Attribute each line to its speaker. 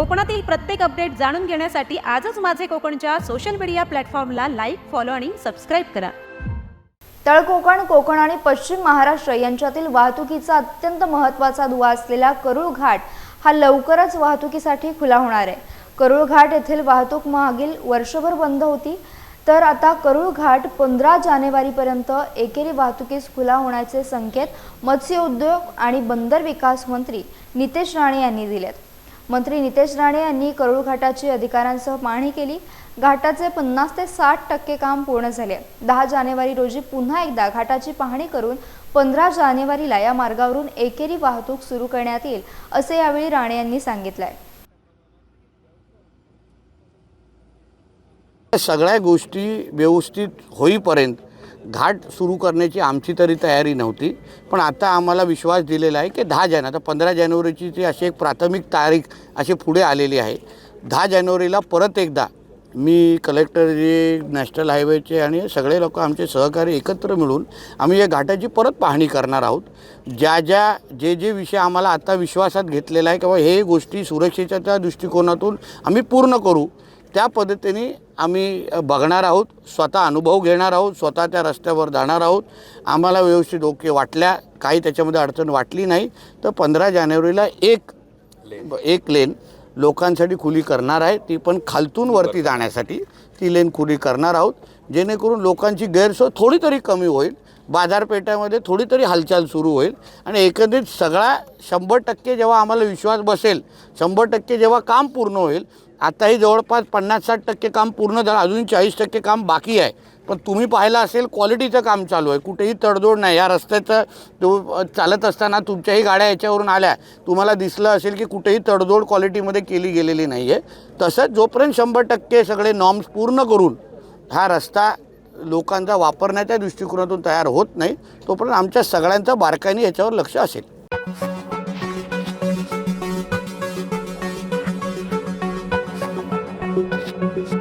Speaker 1: कोकणातील प्रत्येक अपडेट जाणून घेण्यासाठी आजच माझे कोकणच्या सोशल मीडिया प्लॅटफॉर्मला लाईक फॉलो आणि सबस्क्राईब करा.
Speaker 2: तळ कोकण कोकण आणि पश्चिम महाराष्ट्र यांच्यातील वाहतुकीचा अत्यंत महत्त्वाचा दुवा असलेला करूळ घाट हा लवकरच वाहतुकीसाठी खुला होणार आहे. करूळ घाट येथील वाहतूक मागील वर्षभर बंद होती. तर आता करूळ घाट पंधरा जानेवारीपर्यंत एकेरी वाहतुकीस खुला होण्याचे संकेत मत्स्य उद्योग आणि बंदर विकास मंत्री नितेश राणे यांनी दिलेत. मंत्री नितेश राणे यांनी करूळ घाटाची अधिकाऱ्यांसह पाहणी केली. घाटाचे पन्नास ते साठ टक्के काम पूर्ण झाले. दहा जानेवारी रोजी पुन्हा एकदा घाटाची पाहणी करून पंधरा जानेवारीला या मार्गावरून एकेरी वाहतूक सुरू करण्यात येईल असे यावेळी राणे यांनी सांगितलंय.
Speaker 3: सगळ्या गोष्टी व्यवस्थित होईपर्यंत घाट सुरू करण्याची आमची तरी तयारी नव्हती. पण आता आम्हाला विश्वास दिलेला आहे की दहा जान आता पंधरा जानेवारीची ती अशी एक प्राथमिक तारीख अशी पुढे आलेली आहे. दहा जानेवारीला परत एकदा मी कलेक्टर जे नॅशनल हायवेचे आणि सगळे लोक आमचे सहकारी एकत्र मिळून आम्ही या घाटाची परत पाहणी करणार आहोत. ज्या ज्या जे जे विषय आम्हाला आता विश्वासात घेतलेला आहे किंवा हे गोष्टी सुरक्षेच्या त्या दृष्टिकोनातून आम्ही पूर्ण करू त्या पद्धतीने आम्ही बघणार आहोत स्वतः अनुभव घेणार आहोत स्वतः त्या रस्त्यावर जाणार आहोत. आम्हाला व्यवस्थित ओके वाटल्या काही त्याच्यामध्ये अडचण वाटली नाही. तर पंधरा जानेवारीला एक एक लेन लोकांसाठी खुली करणार आहे. ती पण खालतून वरती जाण्यासाठी ती लेन खुली करणार आहोत. जेणेकरून लोकांची गैरसोय थोडी तरी कमी होईल. बाजारपेठामध्ये थोडी तरी हालचाल सुरू होईल आणि एकंदरीत सगळा शंभर टक्के जेव्हा आम्हाला विश्वास बसेल शंभर टक्के जेव्हा काम पूर्ण होईल आताही जवळपास पन्नास साठ टक्के काम पूर्ण झालं अजून चाळीस टक्के काम बाकी आहे. पण तुम्ही पाहिलं असेल क्वालिटीचं काम चालू आहे. कुठेही तडजोड नाही. या रस्त्याचं तो चालत असताना तुमच्याही गाड्या याच्यावरून आल्या तुम्हाला दिसलं असेल की कुठेही तडजोड क्वालिटीमध्ये केली गेलेली नाही आहे तसंच जोपर्यंत शंभर टक्के सगळे नॉर्म्स पूर्ण करून हा रस्ता लोकांचा वापरण्याच्या दृष्टिकोनातून तयार होत नाही तोपर्यंत आमच्या सगळ्यांचं बारकाईने याच्यावर लक्ष असेल Thank you.